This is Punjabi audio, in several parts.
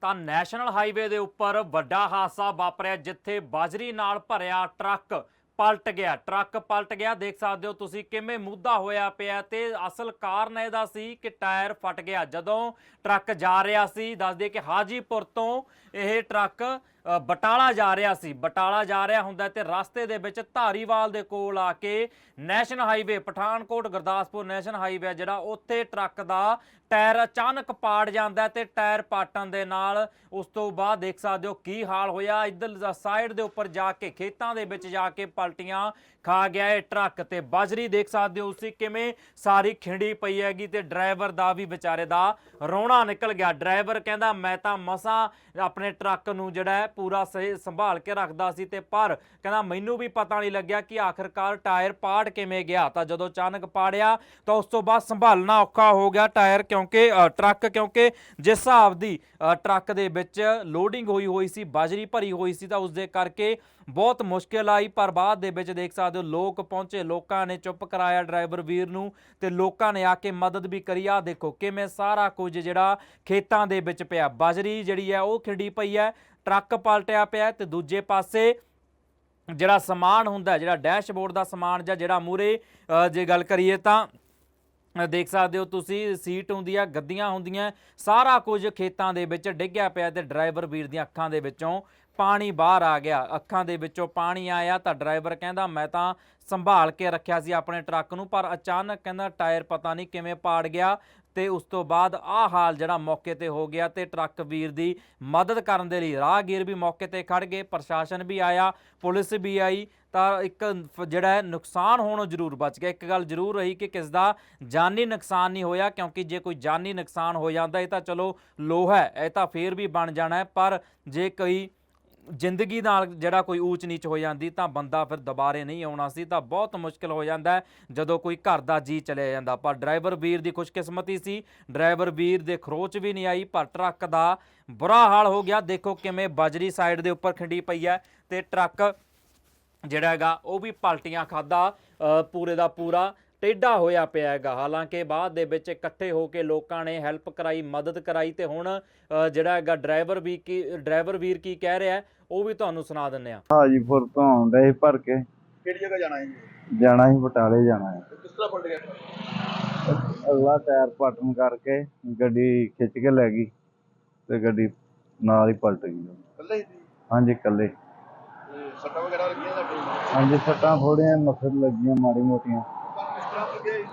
ਤਾਂ ਨੈਸ਼ਨਲ ਹਾਈਵੇ ਦੇ ਉੱਪਰ ਵੱਡਾ ਹਾਦਸਾ ਵਾਪਰਿਆ ਜਿੱਥੇ ਬਾਜਰੀ ਨਾਲ ਭਰਿਆ ਟਰੱਕ। ਪਲਟ ਗਿਆ, ਟਰੱਕ ਪਲਟ ਗਿਆ। ਦੇਖ ਸਕਦੇ ਹੋ ਤੁਸੀਂ ਕਿਵੇਂ ਮੁੱਦਾ ਹੋਇਆ ਪਿਆ ਤੇ ਅਸਲ ਕਾਰਨ ਇਹਦਾ ਸੀ ਕਿ ਟਾਇਰ ਫਟ ਗਿਆ। ਜਦੋਂ ਟਰੱਕ ਜਾ ਰਿਹਾ ਸੀ, ਦੱਸ ਕਿ ਹਾਜੀਪੁਰ ਤੋਂ ਇਹ ਟਰੱਕ ਬਟਾਲਾ ਜਾ ਰਿਹਾ ਸੀ। ਬਟਾਲਾ ਜਾ ਰਿਹਾ ਹੁੰਦਾ ਤੇ ਰਸਤੇ ਦੇ ਵਿੱਚ ਧਾਰੀਵਾਲ ਦੇ ਕੋਲ ਆ ਕੇ national highway, Pathankot, Gurdaspur national highway ਜਿਹੜਾ, ਉੱਥੇ ਟਰੱਕ ਦਾ ਟਾਇਰ ਅਚਾਨਕ ਪਾੜ ਜਾਂਦਾ ਹੈ ਤੇ ਟਾਇਰ ਪਾਟਣ ਦੇ ਨਾਲ ਉਸ ਤੋਂ ਬਾਅਦ ਦੇਖ ਸਕਦੇ ਹੋ ਕੀ ਹਾਲ ਹੋਇਆ। ਇੱਧਰ ਸਾਈਡ ਦੇ ਉੱਪਰ ਜਾ ਕੇ, ਖੇਤਾਂ ਦੇ ਵਿੱਚ ਜਾ ਕੇ ਪਲ ਪਲਟੀਆਂ ਖਾ ਗਿਆ ਇਹ ਟਰੱਕ ਤੇ। ਬਾਜਰੀ ਦੇਖ ਸਕਦੇ ਹੋ ਤੁਸੀਂ ਕਿਵੇਂ ਸਾਰੀ ਖਿੰਡੀ ਪਈ ਹੈਗੀ ਤੇ ਡਰਾਈਵਰ ਦਾ ਵੀ ਵਿਚਾਰੇ ਦਾ ਰੋਣਾ ਨਿਕਲ ਗਿਆ। ਡਰਾਈਵਰ ਕਹਿੰਦਾ, ਮੈਂ ਤਾਂ ਮਸਾਂ ਆਪਣੇ ਟਰੱਕ ਨੂੰ ਜਿਹੜਾ ਪੂਰਾ ਸੰਭਾਲ ਕੇ ਰੱਖਦਾ ਸੀ ਤੇ ਪਰ ਕਹਿੰਦਾ, ਮੈਨੂੰ ਵੀ ਪਤਾ ਨਹੀਂ ਲੱਗਿਆ ਕਿ ਆਖਰਕਾਰ ਟਾਇਰ ਪਾੜ ਕਿਵੇਂ ਗਿਆ। ਤਾਂ ਜਦੋਂ ਅਚਾਨਕ ਪਾੜਿਆ, ਤਾਂ ਉਸ ਤੋਂ ਬਾਅਦ ਸੰਭਾਲਣਾ ਔਖਾ ਹੋ ਗਿਆ ਟਾਇਰ ਕਿਉਂਕਿ ਟਰੱਕ ਕਿਉਂਕਿ ਜਿਸ ਹਿਸਾਬ ਦੀ ਟਰੱਕ ਦੇ ਵਿੱਚ ਲੋਡਿੰਗ ਹੋਈ ਹੋਈ ਸੀ, ਬਾਜਰੀ ਭਰੀ ਹੋਈ ਸੀ ਤਾਂ ਉਸ ਦੇ ਕਰਕੇ ਬਹੁਤ ਮੁਸ਼ਕਿਲ ਆਈ, ਪਰ ਬਾਅਦ ਦੇ ਵਿੱਚ ਦੇਖ ਸਕਦੇ ਹੋ, ਲੋਕ ਪਹੁੰਚੇ, ਲੋਕਾਂ ਨੇ ਚੁੱਪ ਕਰਾਇਆ ਡਰਾਈਵਰ ਵੀਰ ਨੂੰ ਤੇ ਲੋਕਾਂ ਨੇ ਆ ਕੇ ਮਦਦ ਵੀ ਕਰੀ। ਆ ਦੇਖੋ ਕਿਵੇਂ ਸਾਰਾ ਕੁਝ ਜਿਹੜਾ ਖੇਤਾਂ ਦੇ ਵਿੱਚ ਪਿਆ। ਬਾਜਰੀ ਜਿਹੜੀ ਹੈ, ਉਹ ਖਿੰਡੀ ਪਈ ਹੈ, ਟਰੱਕ ਪਲਟਿਆ ਪਿਆ ਹੈ ਤੇ ਦੂਜੇ ਪਾਸੇ ਜਿਹੜਾ ਸਮਾਨ ਹੁੰਦਾ ਜਿਹੜਾ ਡੈਸ਼ਬੋਰਡ ਦਾ ਸਮਾਨ ਜਾਂ ਜਿਹੜਾ ਮੂਰੇ ਜੇ ਗੱਲ ਕਰੀਏ ਤਾਂ ਦੇਖ ਸਕਦੇ ਹੋ ਤੁਸੀਂ, ਸੀਟ ਹੁੰਦੀ ਆ ਗੱਦੀਆਂ ਹੁੰਦੀਆਂ, ਸਾਰਾ ਕੁਝ ਖੇਤਾਂ ਦੇ ਵਿੱਚ ਡਿੱਗਿਆ ਪਿਆ ਤੇ ਡਰਾਈਵਰ ਵੀਰ ਦੀਆਂ ਅੱਖਾਂ ਦੇ ਵਿੱਚੋਂ ਪਾਣੀ ਬਾਹਰ ਆ ਗਿਆ। ਅੱਖਾਂ ਦੇ ਵਿੱਚੋਂ ਪਾਣੀ ਆਇਆ ਤਾਂ ਡਰਾਈਵਰ ਕਹਿੰਦਾ, ਮੈਂ ਤਾਂ ਸੰਭਾਲ ਕੇ ਰੱਖਿਆ ਸੀ ਆਪਣੇ ਟਰੱਕ ਨੂੰ, ਪਰ ਅਚਾਨਕ ਕਹਿੰਦਾ, ਟਾਇਰ ਪਤਾ ਨਹੀਂ ਕਿਵੇਂ ਪਾੜ ਗਿਆ। ਤੇ ਉਸ ਤੋਂ ਬਾਅਦ ਆਹ ਹਾਲ ਜਿਹੜਾ ਮੌਕੇ ਤੇ ਹੋ ਗਿਆ ਤੇ ਟਰੱਕ ਵੀਰ ਦੀ ਮਦਦ ਕਰਨ ਦੇ ਲਈ ਰਾਹਗੀਰ ਵੀ ਮੌਕੇ ਤੇ ਖੜ ਗਏ, ਪ੍ਰਸ਼ਾਸਨ ਵੀ ਆਇਆ, ਪੁਲਿਸ ਵੀ ਆਈ, ਤਾਂ ਇੱਕ ਜਿਹੜਾ ਹੈ ਨੁਕਸਾਨ ਹੋਣੋਂ ਜ਼ਰੂਰ ਬਚ ਗਿਆ। ਇੱਕ ਗੱਲ ਜ਼ਰੂਰ ਰਹੀ ਕਿ ਕਿਸ ਦਾ ਜਾਨੀ ਨੁਕਸਾਨ ਨਹੀਂ ਹੋਇਆ, ਕਿਉਂਕਿ ਜੇ ਕੋਈ ਜਾਨੀ ਨੁਕਸਾਨ ਹੋ ਜਾਂਦਾ, ਇਹ ਤਾਂ ਚਲੋ ਲੋਹਾ ਹੈ, ਇਹ ਤਾਂ ਫੇਰ ਵੀ ਬਣ ਜਾਣਾ ਹੈ, ਪਰ ਜੇ ਕੋਈ ਜ਼ਿੰਦਗੀ ਨਾਲ ਜਿਹੜਾ ਕੋਈ ਊਚ ਨੀਚ ਹੋ ਜਾਂਦੀ, ਤਾਂ ਬੰਦਾ ਫਿਰ ਦੁਬਾਰੇ ਨਹੀਂ ਆਉਣਾ ਸੀ, ਤਾਂ ਬਹੁਤ ਮੁਸ਼ਕਲ ਹੋ ਜਾਂਦਾ ਜਦੋਂ ਕੋਈ ਘਰ ਦਾ ਜੀ ਚਲੇ ਜਾਂਦਾ। ਪਰ ਡਰਾਈਵਰ ਵੀਰ ਦੀ ਖੁਸ਼ਕਿਸਮਤੀ ਸੀ, ਡਰਾਈਵਰ ਵੀਰ ਦੇ ਖਰੋਚ ਵੀ ਨਹੀਂ ਆਈ, ਪਰ ਟਰੱਕ ਦਾ ਬੁਰਾ ਹਾਲ ਹੋ ਗਿਆ। ਦੇਖੋ ਕਿਵੇਂ ਬਜਰੀ ਸਾਈਡ ਦੇ ਉੱਪਰ ਖਿੰਡੀ ਪਈ ਹੈ ਤੇ ਟਰੱਕ ਜਿਹੜਾ ਹੈਗਾ, ਉਹ ਵੀ ਪਲਟੀਆਂ ਖਾਦਾ ਪੂਰੇ ਦਾ ਪੂਰਾ। ਟੇਢਾ ਹੋਇਆ ਪਿਆ ਹੈਗਾ। ਹਾਲਾਂਕਿ ਬਾਅਦ ਦੇ ਵਿੱਚ ਇਕੱਠੇ ਹੋ ਕੇ ਲੋਕਾਂ ਨੇ ਹੈਲਪ ਕਰਾਈ ਮਦਦ ਕਰਾਈ ਤੇ ਹੁਣ ਜਿਹੜਾ ਹੈਗਾ ਡਰਾਈਵਰ ਵੀ ਕੀ ਡਰਾਈਵਰ ਵੀਰ ਕੀ ਕਹਿ ਰਿਹਾ ਹੈ, ਉਹ ਵੀ ਤੁਹਾਨੂੰ ਸੁਣਾ ਦਿੰਨੇ ਆ ਹਾਜੀਪੁਰ ਤੋਂ ਆਉਂਦਾ ਸੀ ਭਰ ਕੇ। ਕਿਹੜੀ ਜਗ੍ਹਾ ਜਾਣਾ ਹੈ ਜੀ? ਜਾਣਾ ਸੀ ਬਟਾਲੇ ਜਾਣਾ ਹੈ। ਕਿਸ ਤਰ੍ਹਾਂ ਗਿਆ ਅਗਲਾ ਟਾਇਰ ਪਟਨ ਕਰਕੇ ਗੱਡੀ ਖਿੱਚ ਕੇ ਲੈ ਗਈ ਤੇ ਗੱਡੀ ਨਾਲ ਹੀ ਪਲਟ ਗਈ। ਇਕੱਲੇ ਹੀ ਸੀ? ਹਾਂਜੀ ਇਕੱਲੇ। ਸੱਟਾਂ ਵਗੈਰਾ ਲੱਗੀਆਂ ਹਾਂਜੀ ਸੱਟਾਂ ਥੋੜੀਆਂ ਮਸਲ ਲੱਗੀਆਂ ਮਾੜੀ ਮੋਟੀਆਂ।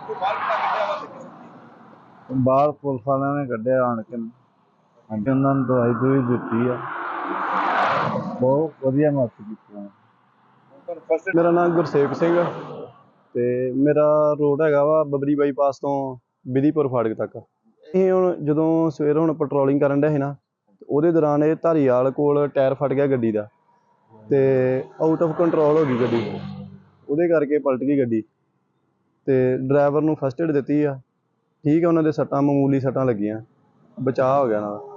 ਕੋਈ ਬਾਹਰ ਕਿੱਦਾਂ ਕੱਢਿਆ ਵਾ ਤੇ ਕਿਸੇ ਬਾਹਰ ਪੁਲਿਸ ਵਾਲਿਆਂ ਨੇ ਕੱਢਿਆ ਆਣ ਕੇ। ਹਾਂਜੀ ਉਹਨਾਂ ਨੂੰ ਦਵਾਈ ਦੂਈ ਦਿੱਤੀ ਆ। ਬਹੁਤ ਵਧੀਆ ਮਦਦ ਕੀਤੀ ਉਹਨਾਂ ਨੇ। ਤੁਹਾਨੂੰ ਫਸਟ ਮੇਰਾ ਨਾਮ ਗੁਰਸੇਵਕ ਸਿੰਘ ਆ ਤੇ ਮੇਰਾ ਰੋਡ ਹੈਗਾ ਵਾ ਬਬਰੀ ਬਾਈਪਾਸ ਤੋਂ ਵਿਧੀਪੁਰ ਫਾਟਕ ਤੱਕ। ਇਹ ਹੁਣ ਜਦੋਂ ਸਵੇਰ ਹੁਣ ਪੈਟਰੋਲਿੰਗ ਕਰਨ ਡਿਆ ਸੀ ਨਾ ਤੇ ਉਹਦੇ ਦੌਰਾਨ ਇਹ ਧਾਰੀਵਾਲ ਕੋਲ ਟਾਇਰ ਫਟ ਗਿਆ ਗੱਡੀ ਦਾ। ਤੇ ਆਊਟ ਆਫ ਕੰਟਰੋਲ ਹੋ ਗਈ ਗੱਡੀ। ਉਹਦੇ ਕਰਕੇ ਪਲਟ ਗਈ ਗੱਡੀ। ਤੇ ਡਰਾਈਵਰ ਨੂੰ ਫਸਟ ਏਡ ਦਿੱਤੀ ਆ। ਠੀਕ ਹੈ ਉਹਨਾਂ ਦੇ ਸੱਟਾਂ, ਮਾਮੂਲੀ ਸੱਟਾਂ ਲੱਗੀਆਂ। ਬਚਾਅ ਹੋ ਗਿਆ ਉਹਨਾਂ ਦਾ।